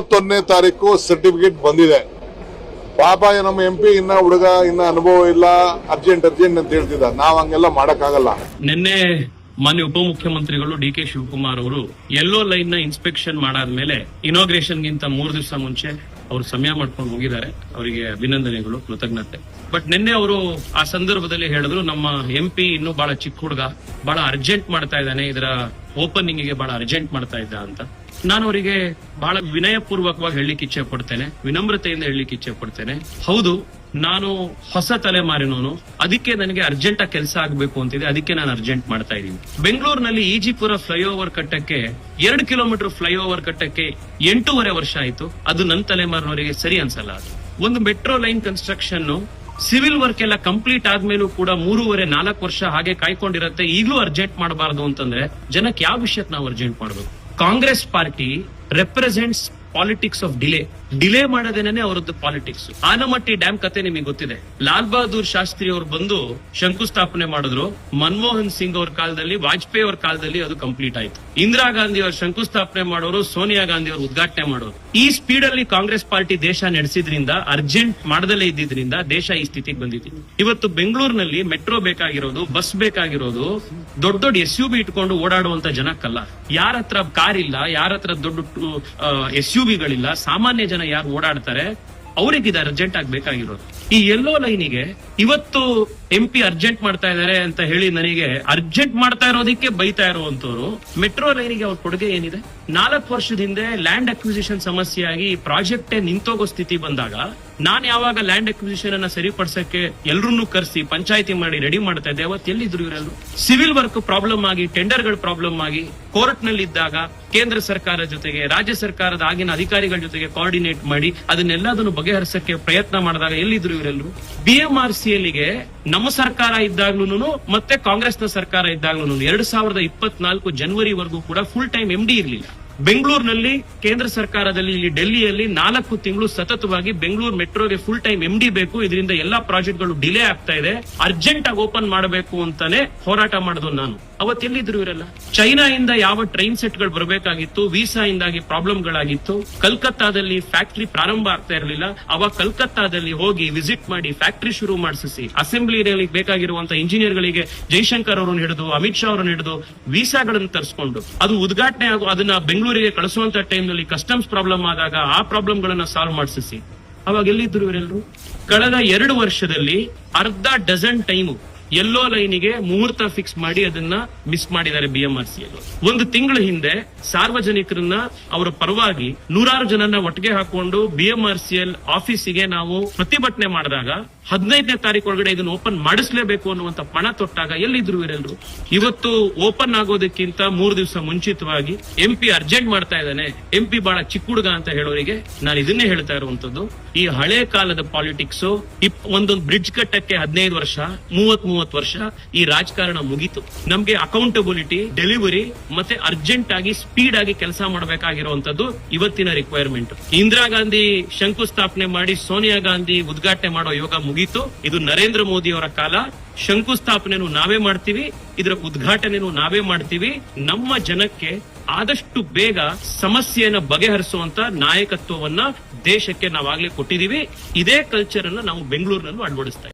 ಇಪ್ಪತ್ತೊಂದನೇ ತಾರೀಕು ಸರ್ಟಿಫಿಕೇಟ್ ಬಂದಿದೆ. ಪಾಪ ನಮ್ಮ ಎಂ ಪಿ ಇನ್ನ ಹುಡುಗ, ಇನ್ನ ಅನುಭವ ಇಲ್ಲ ಅರ್ಜೆಂಟ್ ಅರ್ಜೆಂಟ್ ಅಂತ ಹೇಳ್ತಿದ್ದ ನಾವ್ ಹಂಗೆಲ್ಲ ಮಾಡಕ್ಕಾಗಲ್ಲ. ನಿನ್ನೆ ಮಾನ್ಯ ಉಪಮುಖ್ಯಮಂತ್ರಿಗಳು ಡಿ ಕೆ ಶಿವಕುಮಾರ್ ಅವರು ಎಲ್ಲೋ ಲೈನ್ನ ಇನ್ಸ್ಪೆಕ್ಷನ್ ಮಾಡಾದ್ಮೇಲೆ ಇನೋಗ್ರೇಷನ್ ಗಿಂತ ಮೂರು ದಿವಸ ಮುಂಚೆ ಅವರು ಸಮಯ ಮಾಡ್ಕೊಂಡು ಹೋಗಿದ್ದಾರೆ ಅವರಿಗೆ ಅಭಿನಂದನೆಗಳು, ಕೃತಜ್ಞತೆ. ಬಟ್ ನಿನ್ನೆ ಅವರು ಆ ಸಂದರ್ಭದಲ್ಲಿ ಹೇಳಿದ್ರು, ನಮ್ಮ ಎಂ ಪಿ ಇನ್ನು ಬಹಳ ಚಿಕ್ಕ ಹುಡುಗ, ಬಹಳ ಅರ್ಜೆಂಟ್ ಮಾಡ್ತಾ ಇದ್ದಾನೆ, ಇದರ ಓಪನಿಂಗ್ಗೆ ಬಹಳ ಅರ್ಜೆಂಟ್ ಮಾಡ್ತಾ ಇದ್ದ ಅಂತ. ನಾನು ಅವರಿಗೆ ಬಹಳ ವಿನಯಪೂರ್ವಕವಾಗಿ ಹೇಳಲಿಕ್ಕೆ ಇಚ್ಛೆ ಪಡ್ತೇನೆ, ವಿನಮ್ರತೆಯಿಂದ ಹೇಳಲಿಕ್ಕೆ ಇಚ್ಛೆ ಪಡ್ತೇನೆ. ಹೌದು, ನಾನು ಹೊಸ ತಲೆಮಾರಿನವನು ಅದಕ್ಕೆ ನನಗೆ ಅರ್ಜೆಂಟ್ ಆಗಿ ಕೆಲಸ ಆಗಬೇಕು ಅಂತಿದೆ. ಅದಕ್ಕೆ ನಾನು ಅರ್ಜೆಂಟ್ ಮಾಡ್ತಾ ಇದ್ದೀನಿ. ಬೆಂಗಳೂರಿನಲ್ಲಿ ಈಜಿಪುರ ಫ್ಲೈಓವರ್ ಕಟ್ಟಕ್ಕೆ ಎರಡು ಕಿಲೋಮೀಟರ್ ಫ್ಲೈಓವರ್ ಕಟ್ಟಕ್ಕೆ ಎಂಟೂವರೆ ವರ್ಷ ಆಯ್ತು. ಅದು ನನ್ನ ತಲೆಮಾರಿನವರಿಗೆ ಸರಿ ಅನ್ಸಲ್ಲ ಅದು. ಒಂದು metro line construction civil work ಎಲ್ಲ ಕಂಪ್ಲೀಟ್ ಆದ್ಮೇಲೂ ಕೂಡ ಮೂರುವರೆ, ನಾಲ್ಕು ವರ್ಷ ಹಾಗೆ ಕಾಯ್ಕೊಂಡಿರುತ್ತೆ. ಈಗಲೂ ಅರ್ಜೆಂಟ್ ಮಾಡಬಾರದು ಅಂತಂದ್ರೆ ಜನಕ್ಕೆ ಯಾವ ವಿಷಯಕ್ಕೆ ನಾವು ಅರ್ಜೆಂಟ್ ಮಾಡಬೇಕು? Congress party represents politics of delay delay ಮಾಡೋದೇನೆ ಅವರದ್ದು ಪಾಲಿಟಿಕ್ಸ್ ಆನಮಟ್ಟಿ ಡ್ಯಾಮ್ ಕತೆ ನಿಮಗೆ ಗೊತ್ತಿದೆ. ಲಾಲ್ ಬಹದ್ದೂರ್ ಶಾಸ್ತ್ರಿ ಅವರು ಬಂದು ಶಂಕುಸ್ಥಾಪನೆ ಮಾಡಿದ್ರು. ಮನಮೋಹನ್ ಸಿಂಗ್ ಅವ್ರ ಕಾಲದಲ್ಲಿ, ವಾಜಪೇಯಿ ಅವರ ಕಾಲದಲ್ಲಿ ಅದು ಕಂಪ್ಲೀಟ್ ಆಯ್ತು. ಇಂದಿರಾ ಗಾಂಧಿ ಅವರು ಶಂಕುಸ್ಥಾಪನೆ ಮಾಡೋರು, ಸೋನಿಯಾ ಗಾಂಧಿ ಅವರು ಉದ್ಘಾಟನೆ ಮಾಡೋರು. ಈ ಸ್ಪೀಡ್ ಅಲ್ಲಿ ಕಾಂಗ್ರೆಸ್ ಪಾರ್ಟಿ ದೇಶ ನಡೆಸಿದ್ರಿಂದ ಅರ್ಜೆಂಟ್ ಮಾಡದಲ್ಲೇ ಇದ್ದಿದ್ರಿಂದ ದೇಶ ಈ ಸ್ಥಿತಿಗೆ ಬಂದಿದೆ ಇವತ್ತು ಬೆಂಗಳೂರಿನಲ್ಲಿ ಮೆಟ್ರೋ ಬೇಕಾಗಿರೋದು, ಬಸ್ ಬೇಕಾಗಿರೋದು, ದೊಡ್ಡ ದೊಡ್ಡ ಎಸ್ ಯು ಬಿ ಇಟ್ಕೊಂಡು ಓಡಾಡುವಂತ ಜನಕ್ಕಲ್ಲ. ಯಾರ ಹತ್ರ ಕಾರ್ ಇಲ್ಲ ಯಾರ ಹತ್ರ ದೊಡ್ಡ ಎಸ್ ಬಿಗಳಿಲ್ಲ ಸಾಮಾನ್ಯ ಜನ ಯಾರು ಓಡಾಡ್ತಾರೆ, ಅವ್ರಿಗೆ ಇದು ಅರ್ಜೆಂಟ್ ಆಗ್ಬೇಕಾಗಿರೋದು ಈ ಎಲ್ಲೋ ಲೈನಿಗೆ ಇವತ್ತು ಎಂ ಪಿ ಅರ್ಜೆಂಟ್ ಮಾಡ್ತಾ ಇದಾರೆ ಅಂತ ಹೇಳಿ ನನಗೆ ಅರ್ಜೆಂಟ್ ಮಾಡ್ತಾ ಇರೋದಕ್ಕೆ ಬೈತಾ ಇರುವಂತವ್ರು ಮೆಟ್ರೋ ಲೈನಿಗೆ ಅವ್ರ ಕೊಡುಗೆ ಏನಿದೆ? ನಾಲ್ಕು ವರ್ಷದ ಹಿಂದೆ ಲ್ಯಾಂಡ್ ಅಕ್ವಿಸಿಷನ್ ಸಮಸ್ಯೆಯಾಗಿ ಪ್ರಾಜೆಕ್ಟೇ ನಿಂತೋಗೋ ಸ್ಥಿತಿ ಬಂದಾಗ ನಾನ್ ಯಾವಾಗ ಲ್ಯಾಂಡ್ ಅಕ್ವಿಸಿಷನ್ ಅನ್ನ ಸರಿಪಡಿಸಕ್ಕೆ ಎಲ್ಲರನ್ನೂ ಕರೆಸಿ ಪಂಚಾಯತಿ ಮಾಡಿ ರೆಡಿ ಮಾಡ್ತಾ ಇದ್ದೆ, ಅವತ್ತು ಎಲ್ಲಿದ್ರು ಇವರೆಲ್ಲರೂ ಸಿವಿಲ್ ವರ್ಕ್ ಪ್ರಾಬ್ಲಮ್ ಆಗಿ ಟೆಂಡರ್ಗಳ ಪ್ರಾಬ್ಲಮ್ ಆಗಿ ಕೋರ್ಟ್ನಲ್ಲಿ ಇದ್ದಾಗ ಕೇಂದ್ರ ಸರ್ಕಾರ ಜೊತೆಗೆ, ರಾಜ್ಯ ಸರ್ಕಾರದ ಆಗಿನ ಅಧಿಕಾರಿಗಳ ಜೊತೆಗೆ ಕೋಆರ್ಡಿನೇಟ್ ಮಾಡಿ ಅದನ್ನೆಲ್ಲದನ್ನು ಬಗೆಹರಿಸಕ್ಕೆ ಪ್ರಯತ್ನ ಮಾಡಿದಾಗ ಎಲ್ಲಿದ್ರು ಇವರೆಲ್ಲರೂ ಬಿ ಎಂ ಸಿ ನಮ್ಮ ಸರ್ಕಾರ ಇದ್ದಾಗ್ಲೂ ಮತ್ತೆ ಕಾಂಗ್ರೆಸ್ನ ಸರ್ಕಾರ ಇದ್ದಾಗ್ಲೂ ಎರಡ್ ಸಾವಿರದ ಇಪ್ಪತ್ನಾಲ್ಕು ಜನವರಿವರೆಗೂ ಕೂಡ ಫುಲ್ ಟೈಮ್ ಎಂ ಡಿ ಇರಲಿಲ್ಲ. ಬೆಂಗಳೂರಿನಲ್ಲಿ ಕೇಂದ್ರ ಸರ್ಕಾರದಲ್ಲಿ ಇಲ್ಲಿ ಡೆಲ್ಲಿಯಲ್ಲಿ ನಾಲ್ಕು ತಿಂಗಳು ಸತತವಾಗಿ ಬೆಂಗಳೂರು ಮೆಟ್ರೋಗೆ ಫುಲ್ ಟೈಮ್ ಎಂಡಿ ಬೇಕು. ಇದರಿಂದ ಎಲ್ಲಾ ಪ್ರಾಜೆಕ್ಟ್ಗಳು ಡಿಲೇ ಆಗ್ತಾ ಇದೆ. ಅರ್ಜೆಂಟ್ ಆಗಿ ಓಪನ್ ಮಾಡಬೇಕು ಅಂತಾನೆ ಹೋರಾಟ ಮಾಡಿದ್ರು ನಾನು. ಅವತ್ತೆಲ್ಲಿದ್ರು ಎಲ್ಲಿದ್ರು ಚೈನಾ ಚೈನಾದಿಂದ ಯಾವ ಟ್ರೈನ್ ಸೆಟ್ಗಳು ಬರಬೇಕಾಗಿತ್ತು ವೀಸಾ ಇಂದಾಗಿ ಪ್ರಾಬ್ಲಮ್ ಗಳಾಗಿತ್ತು ಕಲ್ಕತ್ತಾದಲ್ಲಿ ಫ್ಯಾಕ್ಟರಿ ಪ್ರಾರಂಭ ಆಗ್ತಾ ಇರಲಿಲ್ಲ. ಅವ ಕಲ್ಕತ್ತಾದಲ್ಲಿ ಹೋಗಿ ವಿಸಿಟ್ ಮಾಡಿ ಫ್ಯಾಕ್ಟರಿ ಶುರು ಮಾಡಿಸಿ ಅಸೆಂಬ್ಲಿ ಬೇಕಾಗಿರುವಂತಹ ಇಂಜಿನಿಯರ್ ಗಳಿಗೆ ಜೈಶಂಕರ್ ಅವರನ್ನು ಹಿಡಿದು, ಅಮಿತ್ ಶಾ ಅವರನ್ನು ಹಿಡಿದು, ವೀಸಾಗಳನ್ನು ತರಿಸ್ಕೊಂಡು. ಅದು ಉದ್ಘಾಟನೆ ಆಗೋ, ಅದನ್ನ ಬೆಂಗಳೂರಿಗೆ ಕಳಿಸುವಂತ ಟೈಮ್ನಲ್ಲಿ ಕಸ್ಟಮ್ಸ್ ಪ್ರಾಬ್ಲಮ್ ಆದಾಗ ಆ ಪ್ರಾಬ್ಲಮ್ ಗಳನ್ನ ಸಾಲ್ವ್ ಮಾಡಿಸಿ ಅವಾಗ ಎಲ್ಲಿದ್ರು ಇವರೆಲ್ಲರೂ ಕಳೆದ ಎರಡು ವರ್ಷದಲ್ಲಿ ಅರ್ಧ ಡಜನ್ ಟೈಮು ಎಲ್ಲೋ ಲೈನಿಗೆ ಮುಹೂರ್ತ ಫಿಕ್ಸ್ ಮಾಡಿ ಅದನ್ನ ಮಿಸ್ ಮಾಡಿದ್ದಾರೆ ಬಿಎಂಆರ್ಸಿ ಒಂದು ತಿಂಗಳ ಹಿಂದೆ ಸಾರ್ವಜನಿಕರನ್ನ ಅವರ ಪರವಾಗಿ ನೂರಾರು ಜನನ್ನ ಒಟ್ಟಿಗೆ ಹಾಕೊಂಡು ಬಿಎಂಆರ್ಸಿಎಲ್ ಆಫೀಸಿಗೆ ನಾವು ಪ್ರತಿಭಟನೆ ಮಾಡಿದಾಗ ಹದಿನೈದನೇ ತಾರೀಕು ಒಳಗಡೆ ಇದನ್ನು ಓಪನ್ ಮಾಡಿಸಲೇಬೇಕು ಅನ್ನುವಂತ ಪಣ ತೊಟ್ಟಾಗ ಎಲ್ಲಿದ್ರು ಇವರೆಲ್ಲರೂ ಇವತ್ತು ಓಪನ್ ಆಗೋದಕ್ಕಿಂತ ಮೂರು ದಿವಸ ಮುಂಚಿತವಾಗಿ ಎಂ ಪಿ ಅರ್ಜೆಂಟ್ ಮಾಡ್ತಾ ಇದ್ದಾನೆ. ಎಂ ಪಿ ಬಹಳ ಚಿಕ್ಕ ಹುಡುಗ ಅಂತ ಹೇಳೋರಿಗೆ ನಾನು ಇದನ್ನೇ ಹೇಳ್ತಾ ಇರುವಂತದ್ದು. ಈ ಹಳೆ ಕಾಲದ ಪಾಲಿಟಿಕ್ಸ್ ಒಂದೊಂದು ಬ್ರಿಡ್ಜ್ ಕಟ್ಟಕ್ಕೆ ಹದಿನೈದು ವರ್ಷ ಮೂವತ್ ಮೂವತ್ ವರ್ಷ ಈ ರಾಜಕಾರಣ ಮುಗೀತು. ನಮ್ಗೆ ಅಕೌಂಟಬಿಲಿಟಿ ಡೆಲಿವರಿ ಮತ್ತೆ ಅರ್ಜೆಂಟ್ ಆಗಿ ಸ್ಪೀಡ್ ಆಗಿ ಕೆಲಸ ಮಾಡಬೇಕಾಗಿರುವಂತದ್ದು ಇವತ್ತಿನ ರಿಕ್ವೈರ್ಮೆಂಟ್ ಇಂದಿರಾ ಗಾಂಧಿ ಶಂಕುಸ್ಥಾಪನೆ ಮಾಡಿ ಸೋನಿಯಾ ಗಾಂಧಿ ಉದ್ಘಾಟನೆ ಮಾಡೋ ಯೋಗ ಮುಗೀತು ಇದು ನರೇಂದ್ರ ಮೋದಿ ಅವರ ಕಾಲ. ಶಂಕುಸ್ಥಾಪನೆನು ನಾವೇ ಮಾಡ್ತೀವಿ. ಇದರ ಉದ್ಘಾಟನೆನು ನಾವೇ ಮಾಡ್ತೀವಿ. ನಮ್ಮ ಜನಕ್ಕೆ ಆದಷ್ಟು ಬೇಗ ಸಮಸ್ಯೆಯನ್ನ ಬಗೆಹರಿಸುವಂತ ನಾಯಕತ್ವವನ್ನ ದೇಶಕ್ಕೆ ನಾವಾಗ್ಲೇ ಕೊಟ್ಟಿದೀವಿ. ಇದೇ ಕಲ್ಚರ್ ಅನ್ನ ನಾವು ಬೆಂಗಳೂರಿನಲ್ಲೂ ಅಳವಡಿಸ್ತಾ.